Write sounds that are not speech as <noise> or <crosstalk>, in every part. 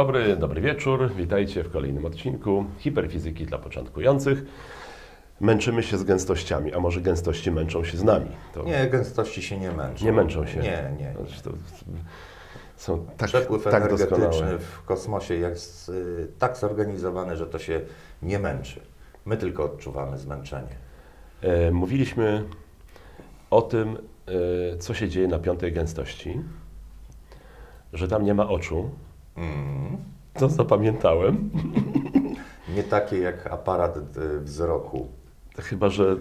Dobry, dobry wieczór. Witajcie w kolejnym odcinku Hiperfizyki dla początkujących. Męczymy się z gęstościami, a może gęstości męczą się z nami. To Nie, gęstości się nie męczą. nie męczą się. Nie, nie. Znaczy, są tak, Przepływ tak energetyczny doskonałe. w kosmosie jest y, tak zorganizowany, że to się nie męczy. My tylko odczuwamy zmęczenie. E, Mówiliśmy o tym, e, co się dzieje na piątej gęstości, że tam nie ma oczu. Mm. To zapamiętałem. Nie takie jak aparat y, wzroku. Chyba, że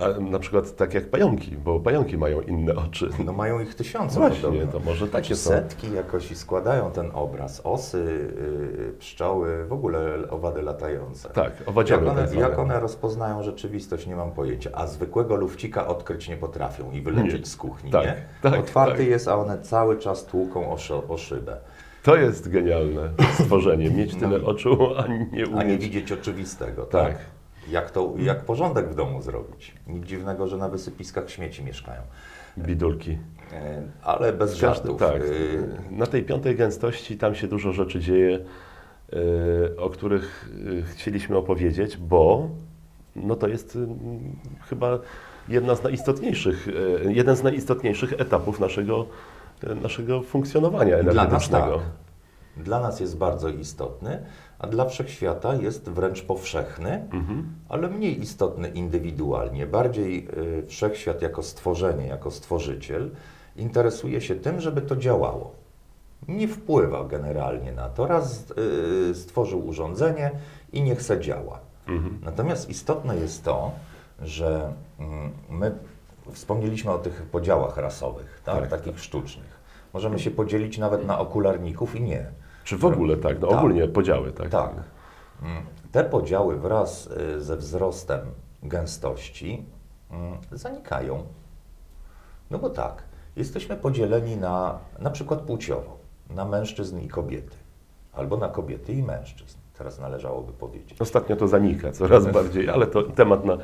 a, na przykład tak jak pająki, bo pająki mają inne oczy. No mają ich tysiące Właśnie, podobno. to może takie są. Setki jakoś i składają ten obraz. Osy, y, pszczoły, w ogóle owady latające. Tak, owadziany Jak one, tak jak one rozpoznają rzeczywistość, nie mam pojęcia. A zwykłego lufcika odkryć nie potrafią i wyleczyć Nie. z kuchni, Tak, nie? tak, Otwarty tak. jest, a one cały czas tłuką o, o szybę. To jest genialne stworzenie, mieć tyle No. oczu, a nie A nie umieć. widzieć oczywistego, tak? Tak. Jak, to, jak porządek w domu zrobić? Nic dziwnego, że na wysypiskach śmieci mieszkają. Bidulki. E, Ale bez żartów. tak. Y, Na tej piątej gęstości tam się dużo rzeczy dzieje, y, o których y, chcieliśmy opowiedzieć, bo no to jest chyba jedna z najistotniejszych, jeden z najistotniejszych etapów naszego, naszego funkcjonowania Dla nas energetycznego. tak. Dla nas jest bardzo istotny, a dla wszechświata jest wręcz powszechny, Mhm. ale mniej istotny indywidualnie. Bardziej y, wszechświat jako stworzenie, jako stworzyciel interesuje się tym, żeby to działało. Nie wpływa generalnie na to. Raz y, stworzył urządzenie i niech se działa. Mhm. Natomiast istotne jest to, że mm, my wspomnieliśmy o tych podziałach rasowych, tak? Tak, takich sztucznych. Możemy się podzielić nawet na okularników i nie. Czy w ogóle tak, no Tak. ogólnie podziały, tak? Tak. Mm, Te podziały wraz y, ze wzrostem gęstości mm, zanikają. No bo tak, jesteśmy podzieleni na na przykład płciowo, na mężczyzn i kobiety, albo na kobiety i mężczyzn. Teraz należałoby powiedzieć. Ostatnio to zanika coraz bardziej, ale to temat na,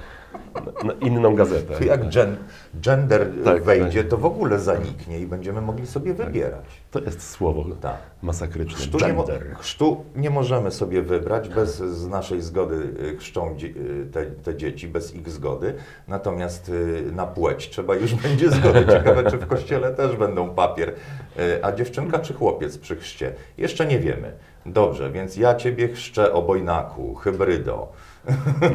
na, inną gazetę. Tu jak gen, gender Tak, wejdzie, to w ogóle zaniknie i będziemy mogli sobie wybierać. To jest słowo Tak. masakryczne. Chrztu nie, Gender. chrztu nie możemy sobie wybrać bez z naszej zgody y, chrzczą y, te, te dzieci, bez ich zgody. Natomiast y, na płeć trzeba już <laughs> będzie zgody. Ciekawe, czy w kościele też będą papier. A dziewczynka czy chłopiec przy chrzcie? Jeszcze nie wiemy. Dobrze, więc ja ciebie chrzczę obojnaku, hybrydo.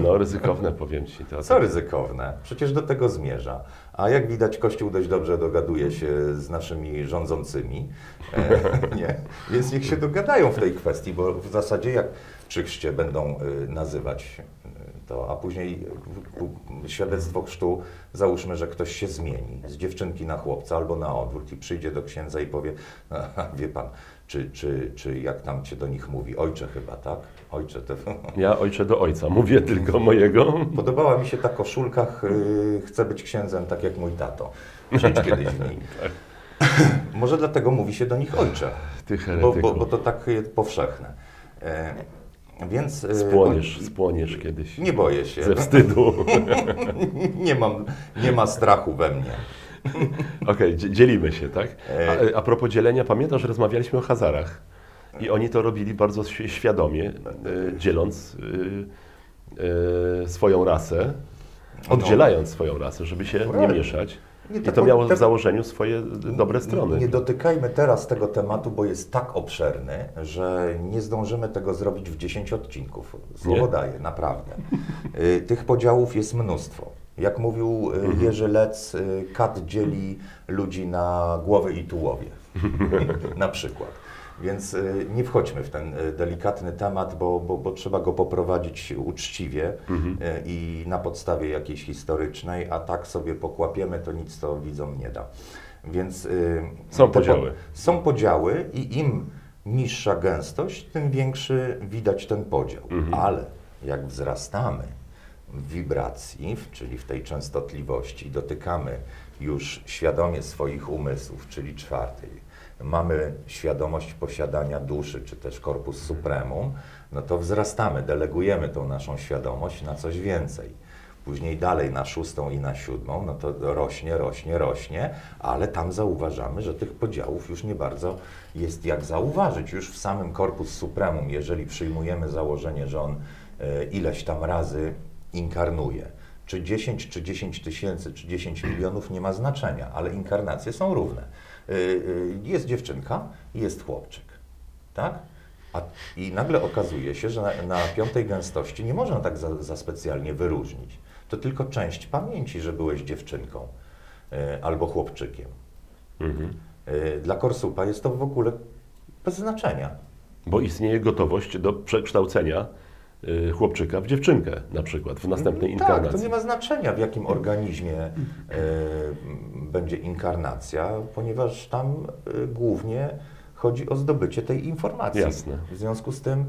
No ryzykowne powiem Ci. To, Co ryzykowne? Przecież do tego zmierza. A jak widać, Kościół dość dobrze dogaduje się z naszymi rządzącymi. E, <laughs> nie? Więc niech się dogadają w tej kwestii, bo w zasadzie jak przy chrzcie będą y, nazywać y, to, a później świadectwo chrztu, załóżmy, że ktoś się zmieni z dziewczynki na chłopca albo na odwrót i przyjdzie do księdza i powie, <laughs> "Aha, wie pan, czy, czy, czy jak tam się do nich mówi, ojcze chyba, tak? Ojcze, to... <laughs> Ja ojcze do ojca, mówię tylko mojego. Podobała mi się ta koszulka, ch- y, chcę być księdzem tak jak mój tato. Przyjdź <laughs> kiedyś w niej. <laughs> Może dlatego mówi się do nich ojcze, bo, bo, bo to tak jest powszechne. E, więc... e, Spłoniesz, o- spłoniesz kiedyś. Nie boję się. Ze wstydu. nie, mam, nie ma strachu we mnie. <laughs> Okej, dzie- dzielimy się, tak? E. A, a propos dzielenia, pamiętasz, że rozmawialiśmy o Hazarach. I oni to robili bardzo świ- świadomie, e, dzieląc e, e, swoją rasę, oddzielając swoją rasę, żeby się nie Prawda. mieszać. Nie, I tak, to bo miało w założeniu swoje dobre strony. Nie dotykajmy teraz tego tematu, bo jest tak obszerny, że nie zdążymy tego zrobić w 10 odcinków. Słowo Nie? daję, naprawdę. Y, Tych podziałów jest mnóstwo. Jak mówił y, Mhm. Jerzy Lec, y, kat dzieli ludzi na głowy i tułowie. <laughs> na przykład. Więc y, nie wchodźmy w ten delikatny temat, bo, bo, bo trzeba go poprowadzić uczciwie Mhm. i na podstawie jakiejś historycznej, a tak sobie pokłapiemy, to nic to widzom nie da. Więc Są po- podziały. Są podziały i im niższa gęstość, tym większy widać ten podział. Mhm. Ale jak wzrastamy wibracji, czyli w tej częstotliwości, dotykamy już świadomie swoich umysłów, czyli czwartej, mamy świadomość posiadania duszy, czy też korpus supremum, no to wzrastamy, delegujemy tą naszą świadomość na coś więcej. później dalej na szóstą i na siódmą, no to rośnie, rośnie, rośnie, ale tam zauważamy, że tych podziałów już nie bardzo jest jak zauważyć. Już w samym Corpus Supremum, jeżeli przyjmujemy założenie, że on e, ileś tam razy inkarnuje, czy 10, czy 10 tysięcy, czy 10 milionów nie ma znaczenia, ale inkarnacje są równe. Y, y, Jest dziewczynka i jest chłopczyk, tak? A, I nagle okazuje się, że na, na piątej gęstości nie można tak za, za specjalnie wyróżnić. To tylko część pamięci, że byłeś dziewczynką y, albo chłopczykiem. Mhm. Y, Dla Korsupa jest to w ogóle bez znaczenia. Bo istnieje gotowość do przekształcenia chłopczyka w dziewczynkę na przykład w następnej Tak, to inkarnacji. nie ma znaczenia, w jakim organizmie e, będzie inkarnacja, ponieważ tam e, głównie chodzi o zdobycie tej informacji. Jasne. W związku z tym,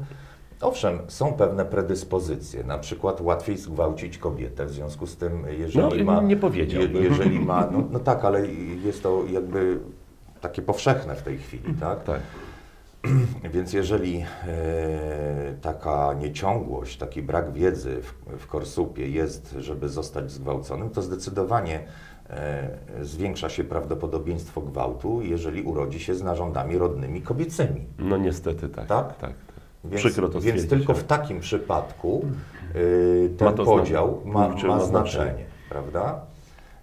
owszem, są pewne predyspozycje, na przykład łatwiej zgwałcić kobietę, w związku z tym, jeżeli No, ma... nie powiedziałbym. Je, jeżeli ma, no, no tak, ale jest to jakby takie powszechne w tej chwili, <laughs> tak? Tak. <clears throat> Więc jeżeli e, taka nieciągłość, taki brak wiedzy w, w korsupie jest, żeby zostać zgwałconym, to zdecydowanie e, zwiększa się prawdopodobieństwo gwałtu, jeżeli urodzi się z narządami rodnymi kobiecymi. No niestety tak. Tak? tak, tak. Więc, Przykro to więc tylko w takim przypadku e, ten Ma podział ma ma znaczenie. znaczenie, prawda?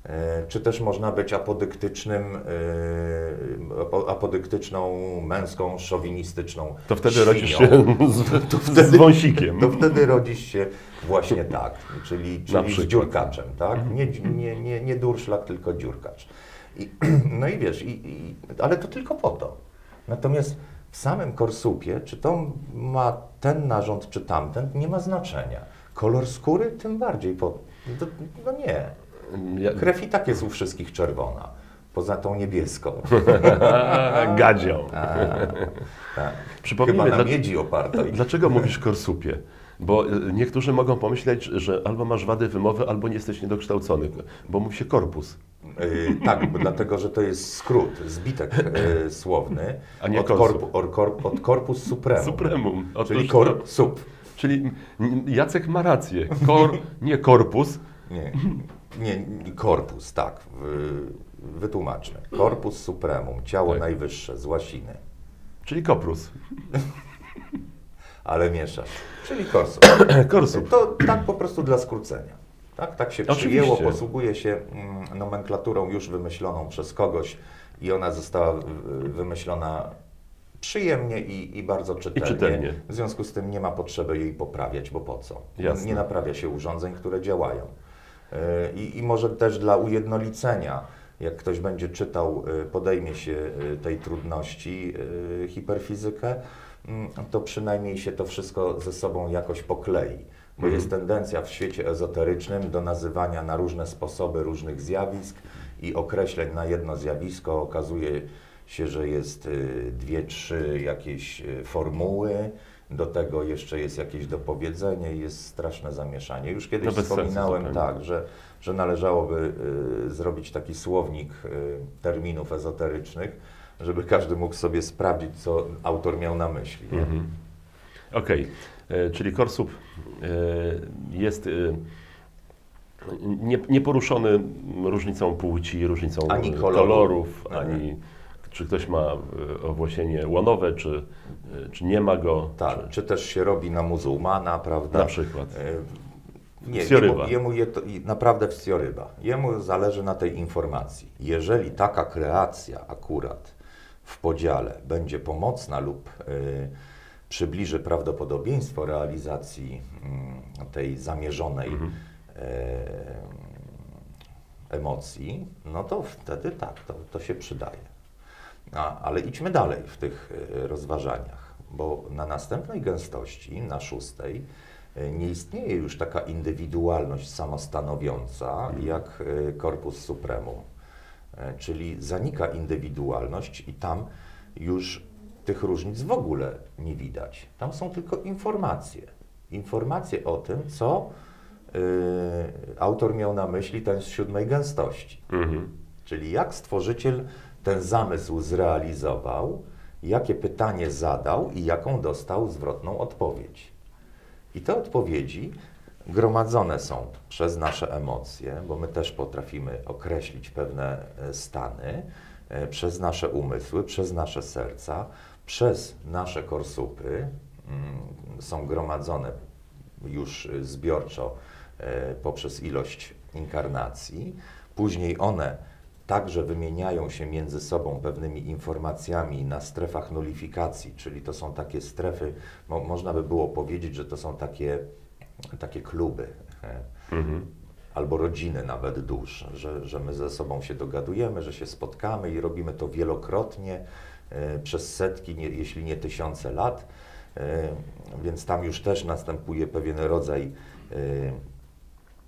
E, Czy też można być apodyktycznym, e, apo- apodyktyczną, męską, szowinistyczną To wtedy rodzisz się z, <laughs> z wąsikiem. To wtedy rodzisz się właśnie tak, czyli, czyli z dziurkaczem, tak? Nie, nie, nie, nie durszlak, tylko dziurkacz. I, <clears throat> no i wiesz, i, i, ale to tylko po to. Natomiast w samym korsupie, czy to ma ten narząd, czy tamten, nie ma znaczenia. Kolor skóry tym bardziej. Po, to, no nie. Ja, Krew i tak jest u wszystkich czerwona, poza tą niebieską. <laughs> gadzią. A, tak. Przypomnijmy, Chyba na miedzi oparta. Dlaczego mówisz korsupie? Bo y, niektórzy mogą pomyśleć, że albo masz wady wymowy, albo nie jesteś niedokształcony, bo mówi się korpus. Yy, tak, dlatego, że to jest skrót, zbitek yy, słowny A nie od, korpu, od, korp, od corpus supremum, Supremum. Otóż czyli to- kor, sup. Czyli Jacek ma rację. Kor, nie korpus. Nie, nie, korpus, tak, wytłumaczmy. Corpus supremum, ciało Tak. najwyższe z łasiny, Czyli koprus. ale mieszasz, czyli korsup. <clears throat> Korsup. To tak po prostu dla skrócenia. Tak, tak się Oczywiście. przyjęło, posługuje się mm, nomenklaturą już wymyśloną przez kogoś i ona została wymyślona przyjemnie i, i bardzo czytelnie. czytelnie. W związku z tym nie ma potrzeby jej poprawiać, bo po co? Jasne. Nie naprawia się urządzeń, które działają. Y, I, I może też dla ujednolicenia, jak ktoś będzie czytał, y, podejmie się y, tej trudności, hiperfizykę, mm, to przynajmniej się to wszystko ze sobą jakoś poklei. Bo Mhm. jest tendencja w świecie ezoterycznym do nazywania na różne sposoby różnych zjawisk i określeń na jedno zjawisko. Okazuje się, że jest dwie, trzy jakieś formuły. Do tego jeszcze jest jakieś dopowiedzenie i jest straszne zamieszanie. Już kiedyś No wspominałem tak, że, że należałoby y, zrobić taki słownik y, terminów ezoterycznych, żeby każdy mógł sobie sprawdzić, co autor miał na myśli. Mhm. Okej, E, czyli korsup e, jest e, nie- nieporuszony różnicą płci, różnicą Ani kolorów, Mhm. ani czy ktoś ma e, owłosienie łonowe, czy, e, czy nie ma go. Tak, Czy, czy też się robi na muzułmana, prawda? na przykład. E, Nie, jemu, jemu je to, naprawdę wcjoryba. Jemu zależy na tej informacji. Jeżeli taka kreacja akurat w podziale będzie pomocna lub y, przybliży prawdopodobieństwo realizacji mm, tej zamierzonej Mhm. e, emocji, no to wtedy tak, to, to się przydaje. A, ale idźmy dalej w tych e, rozważaniach, bo na następnej gęstości, na szóstej, e, nie istnieje już taka indywidualność samostanowiąca jak e, Corpus Supremum. E, Czyli zanika indywidualność i tam już tych różnic w ogóle nie widać. Tam są tylko informacje. Informacje o tym, co y, autor miał na myśli ten z siódmej gęstości. Mhm. Czyli jak stworzyciel ten zamysł zrealizował, jakie pytanie zadał i jaką dostał zwrotną odpowiedź. I te odpowiedzi gromadzone są przez nasze emocje, bo my też potrafimy określić pewne e, stany, e, przez nasze umysły, przez nasze serca, przez nasze korsupy, mm, są gromadzone już e, zbiorczo poprzez ilość inkarnacji. Później one także wymieniają się między sobą pewnymi informacjami na strefach nulifikacji, czyli to są takie strefy, mo, można by było powiedzieć, że to są takie, takie kluby. e, Mhm. albo rodziny nawet dusz, że, że my ze sobą się dogadujemy, że się spotkamy i robimy to wielokrotnie e, przez setki, nie, jeśli nie tysiące lat. E, więc tam już też następuje pewien rodzaj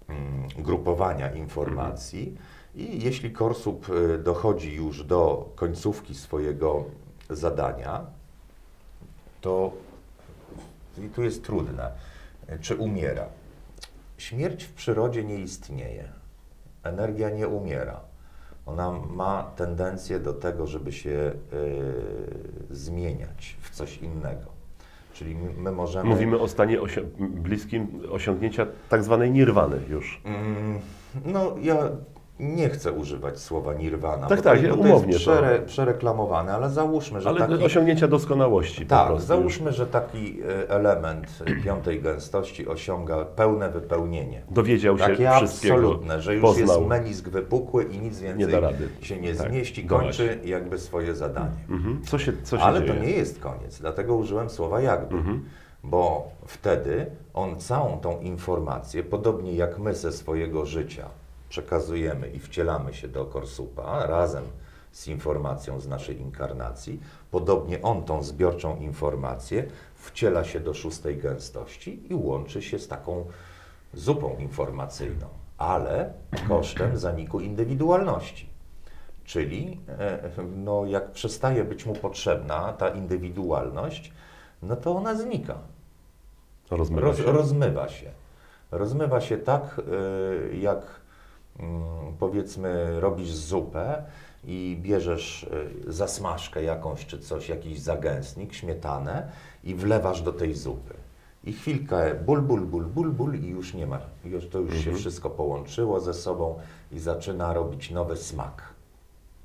mm, grupowania informacji. I jeśli Korsup e, dochodzi już do końcówki swojego zadania, to i tu jest trudne, e, czy umiera. Śmierć w przyrodzie nie istnieje. Energia nie umiera. Ona ma tendencję do tego, żeby się y, zmieniać w coś innego. Czyli my, my możemy. Mówimy o stanie osi- bliskim osiągnięcia tak zwanej nirwany już. Mm, No, ja nie chcę używać słowa nirwana. Tak, bo tak, to, bo to umownie jest to- przere, przereklamowane, ale załóżmy, że Ale taki. osiągnięcia doskonałości Tak, załóżmy, że taki y, element y, piątej gęstości osiąga pełne wypełnienie. Dowiedział się Takie wszystkiego, absolutne, że już poznał. jest menisk wypukły i nic więcej Nie da rady. się nie Tak, zmieści, kończy jakby swoje zadanie. Mhm. Co się, co się Ale dzieje? to nie jest koniec, dlatego użyłem słowa jakby. Mhm. Bo wtedy on całą tą informację, podobnie jak my ze swojego życia przekazujemy i wcielamy się do Korsupa razem z informacją z naszej inkarnacji, podobnie on tą zbiorczą informację wciela się do szóstej gęstości i łączy się z taką zupą informacyjną, ale kosztem zaniku indywidualności. Czyli e, no, jak przestaje być mu potrzebna ta indywidualność, no to ona znika. Rozmywa Roz, się. rozmywa się. Rozmywa się tak, y, jak powiedzmy robisz zupę i bierzesz y, zasmażkę jakąś czy coś, jakiś zagęstnik, śmietanę i wlewasz do tej zupy. I chwilkę ból, ból, ból, ból, ból i już nie ma. Już to już się Mhm. wszystko połączyło ze sobą i zaczyna robić nowy smak.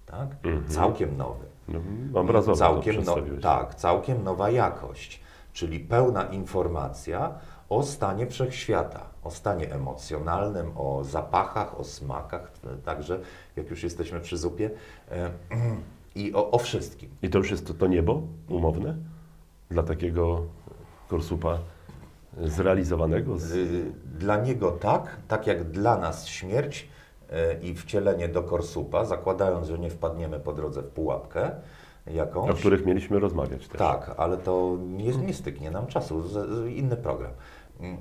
Tak? Mhm. Całkiem nowy. No, Obrazowo Całkiem no, tak, całkiem nowa jakość, czyli pełna informacja o stanie wszechświata, o stanie emocjonalnym, o zapachach, o smakach, także jak już jesteśmy przy zupie, e, <clears throat> i o, o wszystkim. I to już jest to, to niebo umowne dla takiego korsupa zrealizowanego? Z... Y, Dla niego tak, tak jak dla nas śmierć e, i wcielenie do korsupa, zakładając, że nie wpadniemy po drodze w pułapkę jakąś. o których mieliśmy rozmawiać też. Tak, ale to nie, nie styknie nam czasu, z, z, inny program. Mm,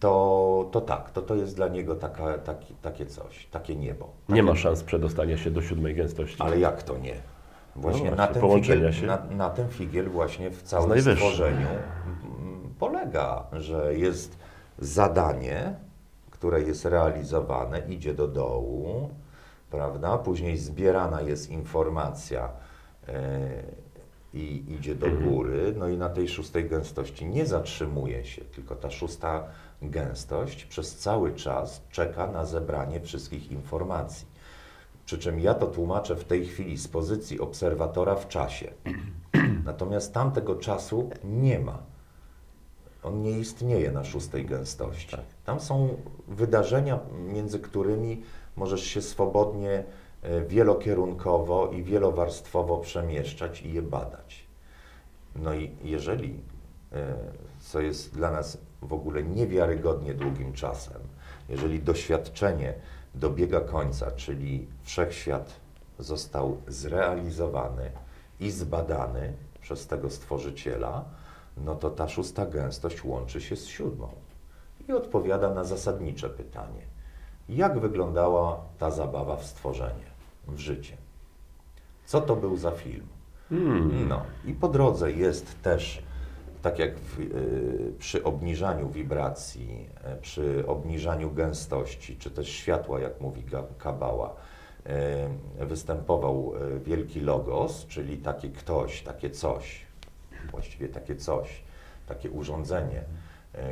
To, to tak, to, to jest dla niego taka, taki, takie coś, takie niebo. Nie ma szans przedostania się do siódmej gęstości. Ale jak to nie? Właśnie, No na, właśnie, tym połączenia figiel, na, na tym figiel właśnie w całym stworzeniu mm, polega, że jest zadanie, które jest realizowane, idzie do dołu, prawda? Później zbierana jest informacja i idzie do Mhm. góry, no i na tej szóstej gęstości nie zatrzymuje się, tylko ta szósta gęstość przez cały czas czeka na zebranie wszystkich informacji. Przy czym ja to tłumaczę w tej chwili z pozycji obserwatora w czasie. <clears throat> Natomiast tamtego czasu nie ma. On nie istnieje na szóstej gęstości. Tam są wydarzenia, między którymi możesz się swobodnie, e, wielokierunkowo i wielowarstwowo przemieszczać i je badać. No i jeżeli, e, co jest dla nas w ogóle niewiarygodnie długim czasem, jeżeli doświadczenie dobiega końca, czyli wszechświat został zrealizowany i zbadany przez tego stworzyciela, no to ta szósta gęstość łączy się z siódmą i odpowiada na zasadnicze pytanie: jak wyglądała ta zabawa w stworzenie, w życie? Co to był za film? Hmm. No i po drodze jest też, tak jak w, y, przy obniżaniu wibracji, y, przy obniżaniu gęstości, czy też światła, jak mówi Kabała, y, występował y, wielki logos, czyli taki ktoś, takie coś, właściwie takie coś, takie urządzenie, e,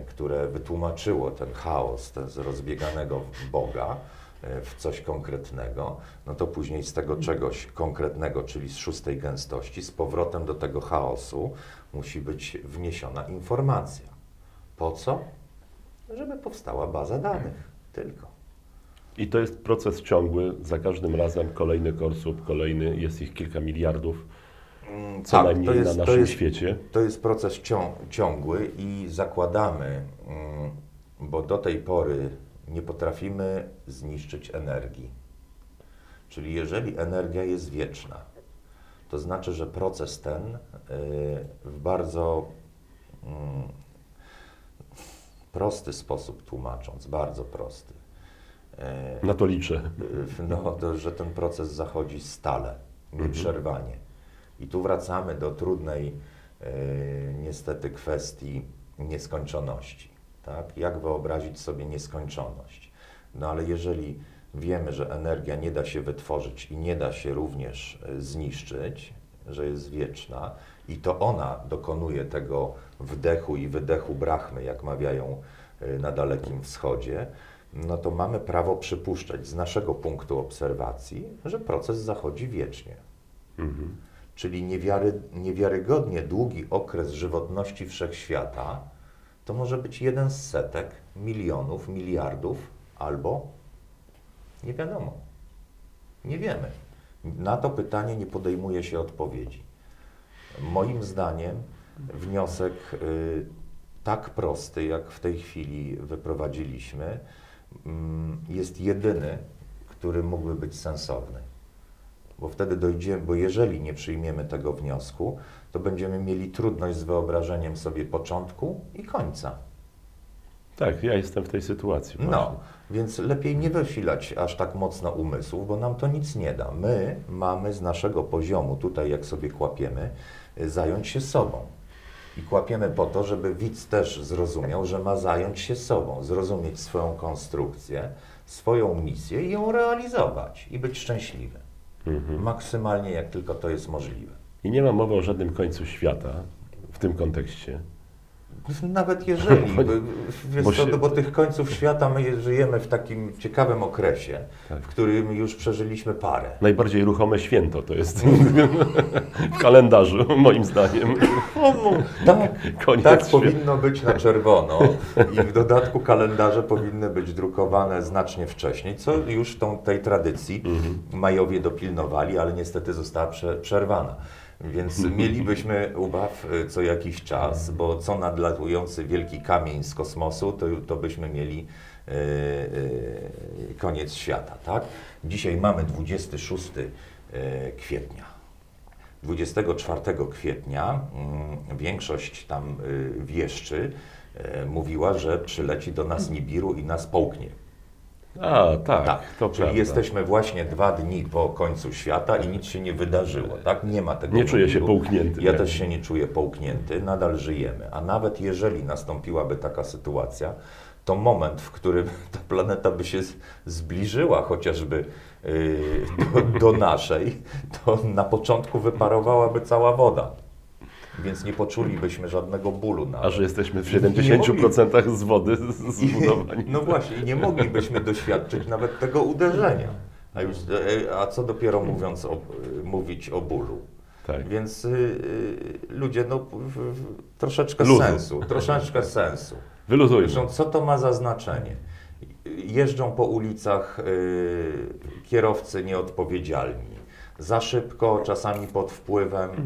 które wytłumaczyło ten chaos ten z rozbieganego Boga e, w coś konkretnego, no to później z tego czegoś konkretnego, czyli z szóstej gęstości, z powrotem do tego chaosu musi być wniesiona informacja. Po co? Żeby powstała baza danych. Tylko. I to jest proces ciągły, za każdym razem kolejny korsub, kolejny, jest ich kilka miliardów, co tak, najmniej to jest- na naszym jest- świecie. To jest proces cią- ciągły i zakładamy, mm, bo do tej pory nie potrafimy zniszczyć energii. Czyli jeżeli energia jest wieczna, to znaczy, że proces ten y, w bardzo mm, prosty sposób tłumacząc, bardzo prosty, y, Na to liczę. y, no, to, że ten proces zachodzi stale, nieprzerwanie. I tu wracamy do trudnej y, niestety kwestii nieskończoności. Tak? Jak wyobrazić sobie nieskończoność? No ale jeżeli wiemy, że energia nie da się wytworzyć i nie da się również y, zniszczyć, że jest wieczna i to ona dokonuje tego wdechu i wydechu brachmy, jak mawiają y, na Dalekim Wschodzie, no to mamy prawo przypuszczać z naszego punktu obserwacji, że proces zachodzi wiecznie. Mhm. Czyli niewiary, niewiarygodnie długi okres żywotności wszechświata to może być jeden z setek, milionów, miliardów, albo nie wiadomo. Nie wiemy. Na to pytanie nie podejmuje się odpowiedzi. Moim zdaniem wniosek y, tak prosty, jak w tej chwili wyprowadziliśmy, mm, jest jedyny, który mógłby być sensowny. Bo wtedy dojdziemy, bo jeżeli nie przyjmiemy tego wniosku, to będziemy mieli trudność z wyobrażeniem sobie początku i końca. Tak, ja jestem w tej sytuacji. No, właśnie. więc lepiej nie wysilać aż tak mocno umysłów, bo nam to nic nie da. My mamy z naszego poziomu, tutaj jak sobie kłapiemy, y, zająć się sobą. I kłapiemy po to, żeby widz też zrozumiał, że ma zająć się sobą, zrozumieć swoją konstrukcję, swoją misję i ją realizować i być szczęśliwy. Mhm. Maksymalnie jak tylko to jest możliwe. I nie ma mowy o żadnym końcu świata w tym kontekście. Nawet jeżeli, Bo- bo, wiesz bo co, się- no bo tych końców świata my je- żyjemy w takim ciekawym okresie, Tak. w którym już przeżyliśmy parę. Najbardziej ruchome święto to jest <laughs> w kalendarzu, moim zdaniem. Tak, Koniec tak świata. powinno być na czerwono i w dodatku kalendarze powinny być drukowane znacznie wcześniej, co już tą, tej tradycji Mhm. Majowie dopilnowali, ale niestety została prze, przerwana. Więc mielibyśmy ubaw y, co jakiś czas, bo co nadlatujący wielki kamień z kosmosu, to, to byśmy mieli y, y, koniec świata, tak? Dzisiaj mamy 26 y, kwietnia. 24 kwietnia mm, większość tam y, wieszczy mówiła, że przyleci do nas Nibiru i nas połknie. A, tak, Tak, to czyli prawda. jesteśmy właśnie dwa dni po końcu świata i nic się nie wydarzyło, tak? Nie ma tego. Nie czuję się połknięty. Ja nie. też się nie czuję połknięty, nadal żyjemy. A nawet jeżeli nastąpiłaby taka sytuacja, to moment, w którym <laughs> ta planeta by się zbliżyła chociażby yy, do, do naszej, to na początku wyparowałaby cała woda. Więc nie poczulibyśmy żadnego bólu A nawet. że jesteśmy w I- i nie 70% z wody I- zbudowani. No właśnie, i nie moglibyśmy doświadczyć nawet tego uderzenia. A, już, e, a co dopiero mówiąc o, mówić o bólu. Tak. Więc y, ludzie, no w, w, troszeczkę Luzu. sensu, troszeczkę sensu. Wyluzujmy. Zresztą co to ma za znaczenie? Jeżdżą po ulicach y, kierowcy nieodpowiedzialni, za szybko, czasami pod wpływem y,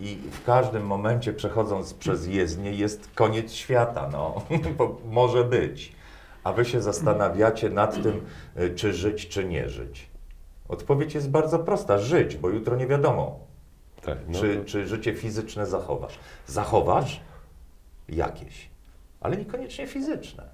i w każdym momencie przechodząc przez jezdnię jest koniec świata, no, <laughs> bo może być. A wy się zastanawiacie nad tym, y, czy żyć, czy nie żyć. Odpowiedź jest bardzo prosta, żyć, bo jutro nie wiadomo, Tak, no, czy, to- czy życie fizyczne zachowasz. Zachowasz jakieś, ale niekoniecznie fizyczne.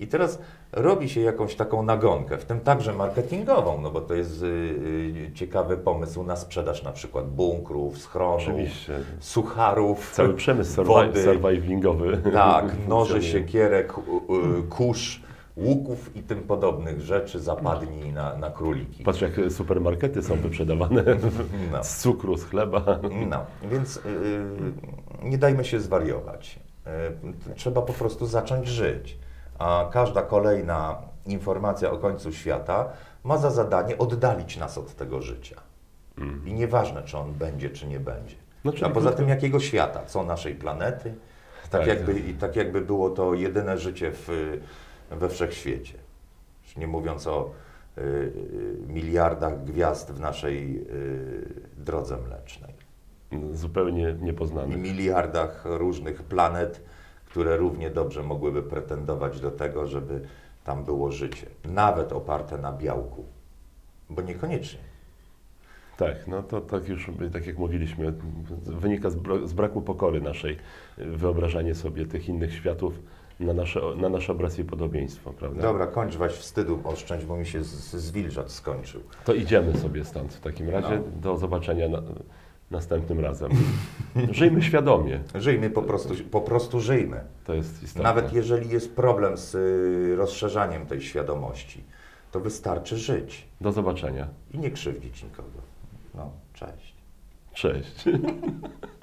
I teraz robi się jakąś taką nagonkę, w tym także marketingową, no bo to jest y, y, ciekawy pomysł na sprzedaż na przykład bunkrów, schronów, Oczywiście. sucharów, Cały przemysł wody. survivingowy. tak, <laughs> noży, siekierek, u- kurz, łuków i tym podobnych rzeczy zapadni na, na króliki. Patrz, jak supermarkety są wyprzedawane <laughs> No. z cukru, z chleba. No, więc yy, nie dajmy się zwariować. T- Trzeba po prostu zacząć żyć. A każda kolejna informacja o końcu świata ma za zadanie oddalić nas od tego życia. I nieważne, czy on będzie, czy nie będzie. No, A poza tym jakiego świata? Co naszej planety? Tak, Tak. jakby, I tak jakby było to jedyne życie w, we wszechświecie. Już nie mówiąc o y, y, miliardach gwiazd w naszej y, drodze mlecznej. Zupełnie I niepoznany. miliardach różnych planet, które równie dobrze mogłyby pretendować do tego, żeby tam było życie. Nawet oparte na białku. Bo niekoniecznie. Tak, no to tak już, tak jak mówiliśmy, wynika z, bra- z braku pokory naszej, wyobrażanie sobie tych innych światów na nasze, na nasz obraz i podobieństwo, prawda? Dobra, kończ weź wstydu oszczędź, bo mi się z- skończył. To idziemy sobie stąd w takim razie. No. Do zobaczenia na, następnym razem. <laughs> Żyjmy świadomie, Żyjmy po prostu, po prostu żyjmy. to jest istotne. Nawet jeżeli jest problem z y, rozszerzaniem tej świadomości, to wystarczy żyć Do zobaczenia. i nie krzywdzić nikogo. No, cześć. Cześć. <laughs>